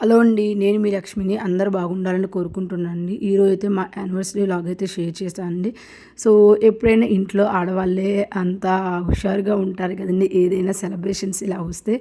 Hello అండి నేను మీ లక్ష్మిని అందరు బాగుండాలని కోరుకుంటున్నానండి. ఈరోజు అయితే మా యానివర్సరీ లాగ్ అయితే షేర్ చేశానండి సో ఎప్పుడైనా ఇంట్లో ఆడవాళ్ళే అంత హుషారుగా ఉంటారు కదండి ఏదైనా సెలబ్రేషన్స్ ఇలా వస్తే.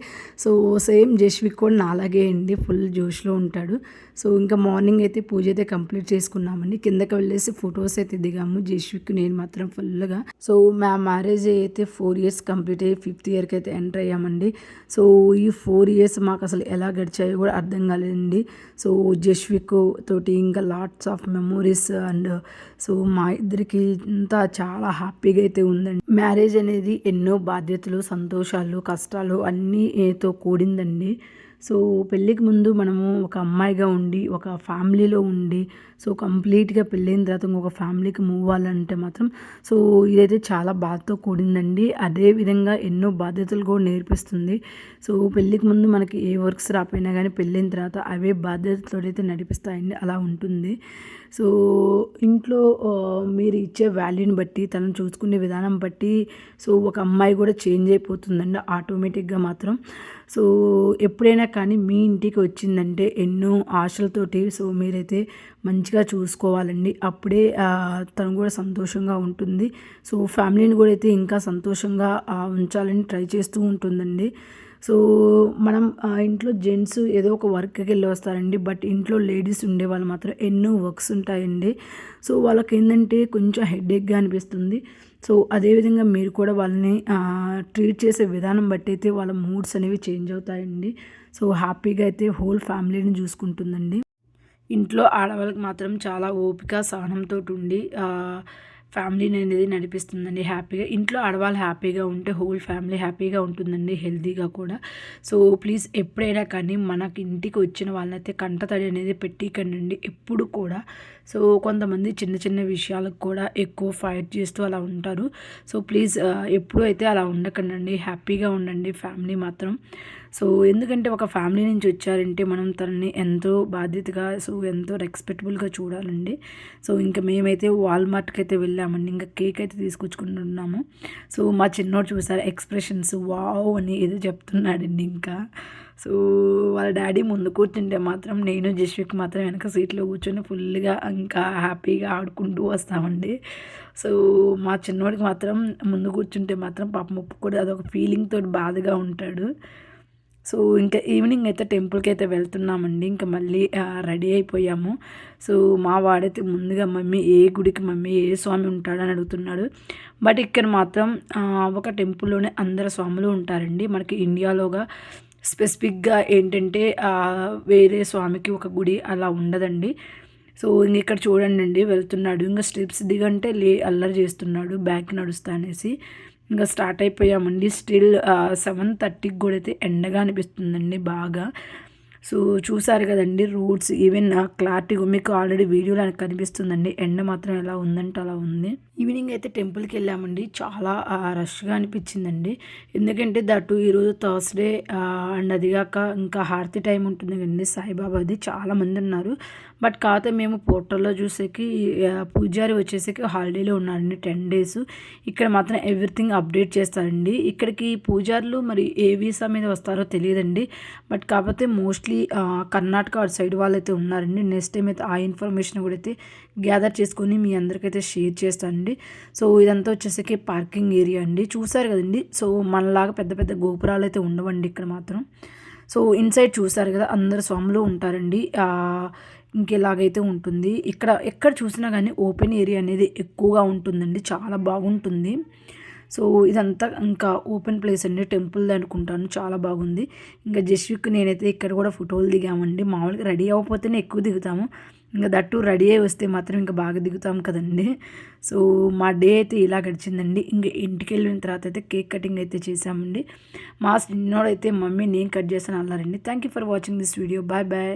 సో సేమ్ జస్విక్ కూడా నాలాగే అండి ఫుల్ జోష్లో ఉంటాడు. సో ఇంకా మార్నింగ్ అయితే పూజ అయితే కంప్లీట్ చేసుకున్నామండి. కిందకి వెళ్ళేసి ఫొటోస్ అయితే దిగాము జస్విక్ నేను మాత్రం ఫుల్గా. సో మా మ్యారేజ్ అయితే ఫోర్ ఇయర్స్ కంప్లీట్ అయ్యి ఫిఫ్త్ ఇయర్కి అయితే ఎంటర్ అయ్యామండి. సో ఈ ఫోర్ ఇయర్స్ మాకు అసలు ఎలా గడిచాయో కూడా అర్థం వెళ్ళండి సో జస్విక్ తోటి ఇంకా lots of memories and so మా ఇద్దరికి ఇంత చాలా హ్యాపీగా అయితే ఉందండి. మ్యారేజ్ అనేది ఎన్నో బాధ్యతలు సంతోషాలు కష్టాలు అన్నీతో కూడిందండి. సో పెళ్ళికి ముందు మనము ఒక అమ్మాయిగా ఉండి ఒక ఫ్యామిలీలో ఉండి సో కంప్లీట్గా పెళ్ళైన తర్వాత ఇంకొక ఫ్యామిలీకి మూవ్ అవ్వాలంటే మాత్రం సో ఇదైతే చాలా బాధతో కూడిందండి. అదే విధంగా ఎన్నో బాధ్యతలు కూడా నేర్పిస్తుంది. సో పెళ్ళికి ముందు మనకి ఏ వర్క్స్ రాపోయినా కానీ పెళ్ళైన తర్వాత అవే బాధ్యతలతో నడిపిస్తాయండి అలా ఉంటుంది. సో ఇంట్లో మీరు ఇచ్చే వాల్యూని బట్టి తనను చూసుకునే విధానం బట్టి సో ఒక అమ్మాయి కూడా చేంజ్ అయిపోతుందండి ఆటోమేటిక్గా మాత్రం. సో ఎప్పుడైనా కానీ మీ ఇంటికి వచ్చిందంటే ఎన్నో ఆశలతోటి సో మీరైతే మంచిగా చూసుకోవాలండి. అప్పుడే తను కూడా సంతోషంగా ఉంటుంది. సో ఫ్యామిలీని కూడా అయితే ఇంకా సంతోషంగా ఉంచాలని ట్రై చేస్తూ ఉంటుందండి. సో మనం ఇంట్లో జెంట్స్ ఏదో ఒక వర్క్కి వెళ్ళి వస్తారండి. బట్ ఇంట్లో లేడీస్ ఉండే వాళ్ళు మాత్రం ఎన్నో వర్క్స్ ఉంటాయండి. సో వాళ్ళకి ఏంటంటే కొంచెం హెడేక్గా అనిపిస్తుంది. సో అదేవిధంగా మీరు కూడా వాళ్ళని ట్రీట్ చేసే విధానం బట్టి అయితే వాళ్ళ మూడ్స్ అనేవి చేంజ్ అవుతాయండి. సో హ్యాపీగా అయితే హోల్ ఫ్యామిలీని చూసుకుంటుందండి. ఇంట్లో ఆడవాళ్ళకి మాత్రం చాలా ఓపిక సహనంతో ఉండి ఫ్యామిలీని అనేది నడిపిస్తుందండి హ్యాపీగా. ఇంట్లో ఆడవాళ్ళు హ్యాపీగా ఉంటే హోల్ ఫ్యామిలీ హ్యాపీగా ఉంటుందండి హెల్తీగా కూడా. సో ప్లీజ్ ఎప్పుడైనా కానీ మనకి ఇంటికి వచ్చిన వాళ్ళైతే కంటతడి అనేది పెట్టికండి ఎప్పుడు కూడా. సో కొంతమంది చిన్న చిన్న విషయాలకు కూడా ఎక్కువ ఫైట్ చేస్తూ అలా ఉంటారు. సో ప్లీజ్ ఎప్పుడూ అయితే అలా ఉండకండి హ్యాపీగా ఉండండి ఫ్యామిలీ మాత్రం. సో ఎందుకంటే ఒక ఫ్యామిలీ నుంచి వచ్చారంటే మనం తనని ఎంతో బాధ్యతగా సో ఎంతో రెస్పెక్టబుల్గా చూడాలండి. సో ఇంకా మేమైతే వాల్మార్ట్కి అయితే వెళ్ళాం. వెళ్ళామండి. ఇంకా కేక్ అయితే తీసుకొచ్చుకుంటున్నాము. సో మా చిన్నోడు చూసారు ఎక్స్ప్రెషన్స్. వావ్ అని ఏదో చెప్తున్నాడండి ఇంకా. సో వాళ్ళ డాడీ ముందు కూర్చుంటే మాత్రం నేను జస్విక్ మాత్రం వెనక సీట్లో కూర్చొని ఫుల్గా ఇంకా హ్యాపీగా ఆడుకుంటూ వస్తామండి. సో మా చిన్నోడికి మాత్రం ముందు కూర్చుంటే మాత్రం పాప ముప్పు కూడా అదొక ఫీలింగ్ తోటి బాధగా ఉంటాడు. సో ఇంకా ఈవినింగ్ అయితే టెంపుల్కి అయితే వెళ్తున్నామండి. ఇంకా మళ్ళీ రెడీ అయిపోయాము. సో మా వాడైతే ముందుగా మమ్మీ ఏ గుడికి మమ్మీ ఏ స్వామి ఉంటాడని అడుగుతున్నాడు. బట్ ఇక్కడ మాత్రం ఒక టెంపుల్లోనే అందరు స్వాములు ఉంటారండి. మనకి ఇండియాలోగా స్పెసిఫిక్గా ఏంటంటే వేరే స్వామికి ఒక గుడి అలా ఉండదండి. సో ఇంక ఇక్కడ చూడండి అండి వెళ్తున్నాడు. ఇంకా స్టెప్స్ దిగంటే లే అల్లరి చేస్తున్నాడు బ్యాక్ నడుస్తా అనేసి. ఇంకా స్టార్ట్ అయిపోయామండి. స్టిల్ సెవెన్ థర్టీకి కూడా అయితే ఎండగా అనిపిస్తుందండి బాగా. సో చూసారు కదండి రూట్స్. ఈవెన్ క్లారిటీగా మీకు ఆల్రెడీ వీడియోలో కనిపిస్తుందండి. ఎండ మాత్రం ఎలా ఉందంటే అలా ఉంది. ఈవినింగ్ అయితే టెంపుల్కి వెళ్ళామండి. చాలా రష్గా అనిపించిందండి. ఎందుకంటే దట్టు ఈరోజు థర్స్డే అండ్ అదిగాక ఇంకా హారతి టైం ఉంటుంది కదండి. సాయిబాబాది చాలామంది ఉన్నారు. బట్ కాకపోతే మేము పోర్టల్లో చూసేకి పూజారి వచ్చేసరికి హాలిడేలో ఉన్నారండి టెన్ డేస్ ఇక్కడ మాత్రం ఎవ్రీథింగ్ అప్డేట్ చేస్తారండి. ఇక్కడికి పూజారులు మరి ఏ వీసా మీద వస్తారో తెలియదండి. బట్ కాకపోతే మోస్ట్లీ కర్ణాటక అటు సైడ్ వాళ్ళైతే ఉన్నారండి. నెక్స్ట్ టైం అయితే ఆ ఇన్ఫర్మేషన్ కూడా అయితే గ్యాదర్ చేసుకొని మీ అందరికైతే షేర్ చేస్తానండి. సో ఇదంతా వచ్చేసరికి పార్కింగ్ ఏరియా అండి. చూసారు కదండి. సో మనలాగా పెద్ద పెద్ద గోపురాలు అయితే ఉండవండి ఇక్కడ మాత్రం. సో ఇన్సైడ్ చూసారు కదా అందరు స్వాములు ఉంటారండి. ఇంకెలాగైతే ఉంటుంది. ఇక్కడ ఎక్కడ చూసినా కానీ ఓపెన్ ఏరియా అనేది ఎక్కువగా ఉంటుందండి. చాలా బాగుంటుంది. సో ఇదంతా ఇంకా ఓపెన్ ప్లేస్ అండి. టెంపుల్ అనుకుంటాను. చాలా బాగుంది. ఇంకా జస్విక్ నేనైతే ఇక్కడ కూడా ఫోటోలు దిగామండి. మామూలుగా రెడీ అవ్వకపోతేనే ఎక్కువ దిగుతాము. ఇంకా దట్టు రెడీ అయి వస్తే మాత్రం ఇంకా బాగా దిగుతాం కదండి. సో మా డే అయితే ఇలా గడిచిందండి. ఇంకా ఇంటికి వెళ్ళిన తర్వాత అయితే కేక్ కటింగ్ అయితే చేసామండి మా చిన్నోడైతే మమ్మీ నేను కట్ చేశాను అన్నారండి. Thank you for watching this video. Bye bye.